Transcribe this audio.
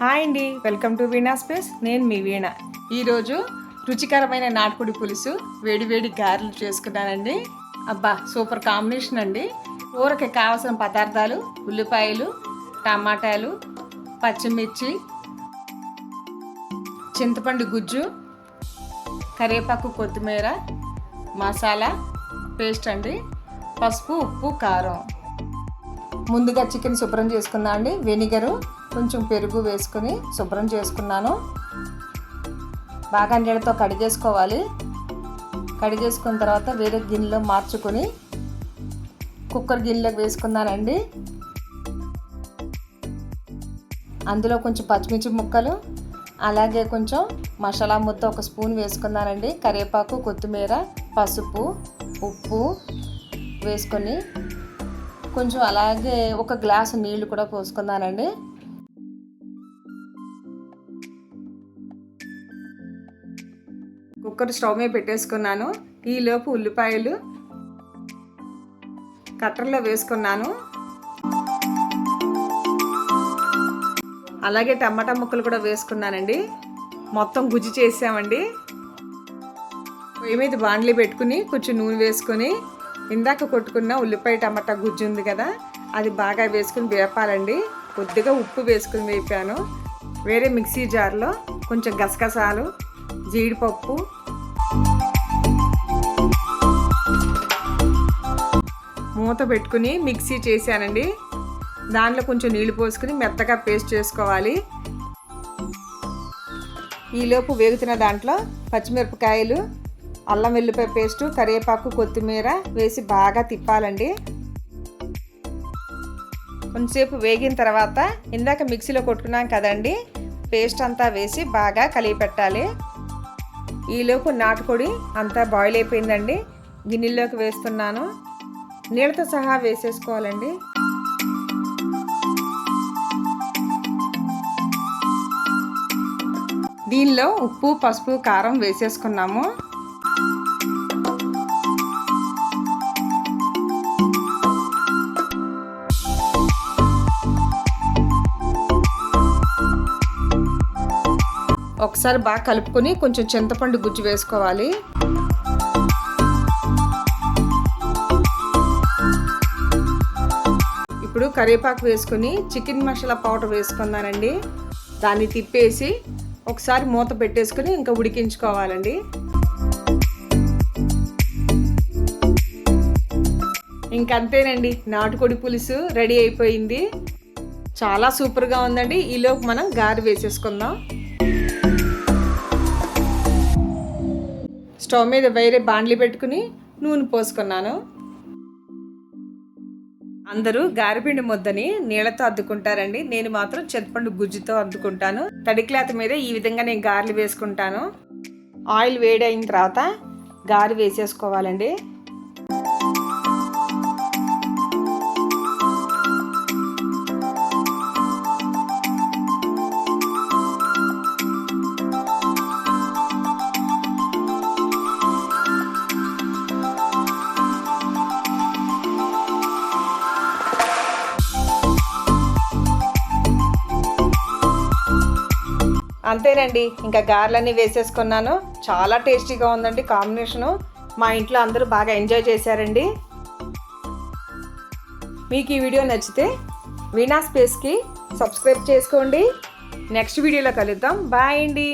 Hi అండి welcome to veena space. నేను మీ వీణ. ఈరోజు రుచికరమైన నాటుకుడి పులుసు వేడివేడి గారెలు చేసుకున్నానండి. అబ్బా సూపర్ కాంబినేషన్ అండి. కూరకి కావాల్సిన పదార్థాలు ఉల్లిపాయలు టమాటాలు పచ్చిమిర్చి చింతపండు గుజ్జు కరివేపాకు కొత్తిమీర మసాలా పేస్ట్ అండి పసుపు ఉప్పు కారం. ముందుగా చికెన్ శుభ్రం చేసుకున్నా అండి. వెనిగరు కొంచెం పెరుగు వేసుకొని శుభ్రం చేసుకున్నాను. బాగా నీళ్ళతో కడిగేసుకోవాలి కడిగేసుకున్న తర్వాత వేరే గిన్నెలో మార్చుకొని కుక్కర్ గిన్నెలోకి వేసుకున్నానండి. అందులో కొంచెం పచ్చిమిర్చి ముక్కలు అలాగే కొంచెం మసాలా ముద్ద ఒక స్పూన్ వేసుకున్నానండి. కరివేపాకు కొత్తిమీర పసుపు ఉప్పు వేసుకొని కొంచెం అలాగే ఒక గ్లాసు నీళ్ళు కూడా పోసుకున్నానండి. కుక్కర్ స్టవ్ మీద పెట్టేసుకున్నాను. ఈలోపు ఉల్లిపాయలు కట్టర్లో వేసుకున్నాను. అలాగే టమాటా ముక్కలు కూడా వేసుకున్నానండి. మొత్తం గుజ్జు చేసామండి. పొయ్యి మీద బాండ్లీ పెట్టుకుని కొంచెం నూనె వేసుకొని ఇందాక కొట్టుకున్న ఉల్లిపాయ టమాటా గుజ్జు ఉంది కదా అది బాగా వేసుకుని వేపాలండి. కొద్దిగా ఉప్పు వేసుకుని వేపాను. వేరే మిక్సీ జార్లో కొంచెం గసగసాలు జీడిపప్పు మూత పెట్టుకుని మిక్సీ చేశానండి. దాంట్లో కొంచెం నీళ్ళు పోసుకుని మెత్తగా పేస్ట్ చేసుకోవాలి. ఈలోపు వేగుతున్న దాంట్లో పచ్చిమిరపకాయలు అల్లం వెల్లిపాయ పేస్టు కరివేపాకు కొత్తిమీర వేసి బాగా తిప్పాలండి. కొంచెంసేపు వేగిన తర్వాత ఇందాక మిక్సీలో కొట్టుకున్నాం కదండి పేస్ట్ అంతా వేసి బాగా కలిగి పెట్టాలి ఈలోపు నాటుకొడి అంతా బాయిల్ అయిపోయిందండి. గిన్నెల్లోకి వేస్తున్నాను. నీళ్ళతో సహా వేసేసుకోవాలండి. దీనిలో ఉప్పు పసుపు కారం వేసేసుకున్నాము. ఒకసారి బాగా కలుపుకొని కొంచెం చింతపండు గుజ్జు వేసుకోవాలి. ఇప్పుడు కరివేపాకు వేసుకుని చికెన్ మసాలా పౌడర్ వేసుకున్నానండి దాన్ని తిప్పేసి ఒకసారి మూత పెట్టేసుకుని ఇంకా ఉడికించుకోవాలండి. ఇంకంతేనండి నాటుకోడి పులుసు రెడీ అయిపోయింది. చాలా సూపర్గా ఉందండి. ఈలోపు మనం గారి వేసేసుకుందాం. స్టవ్ మీద వేరే బాండ్లీ పెట్టుకుని నూనె పోసుకున్నాను. అందరూ గారిపిండి ముద్దని నీళ్ళతో అద్దుకుంటారండి. నేను మాత్రం చింతపండు గుజ్జుతో అద్దుకుంటాను. తడి క్లాత్ మీద ఈ విధంగా నేను గారెలు వేసుకుంటాను. ఆయిల్ వేడి అయిన తర్వాత గారి వేసేసుకోవాలండి. అంతేనండి ఇంకా గారెలన్నీ వేసేసుకున్నాను. చాలా టేస్టీగా ఉందండి కాంబినేషను. మా ఇంట్లో అందరూ బాగా ఎంజాయ్ చేశారండి. మీకు ఈ వీడియో నచ్చితే వీణా స్పేస్కి సబ్స్క్రైబ్ చేసుకోండి. నెక్స్ట్ వీడియోలో కలుద్దాం. బాయ్ అండి.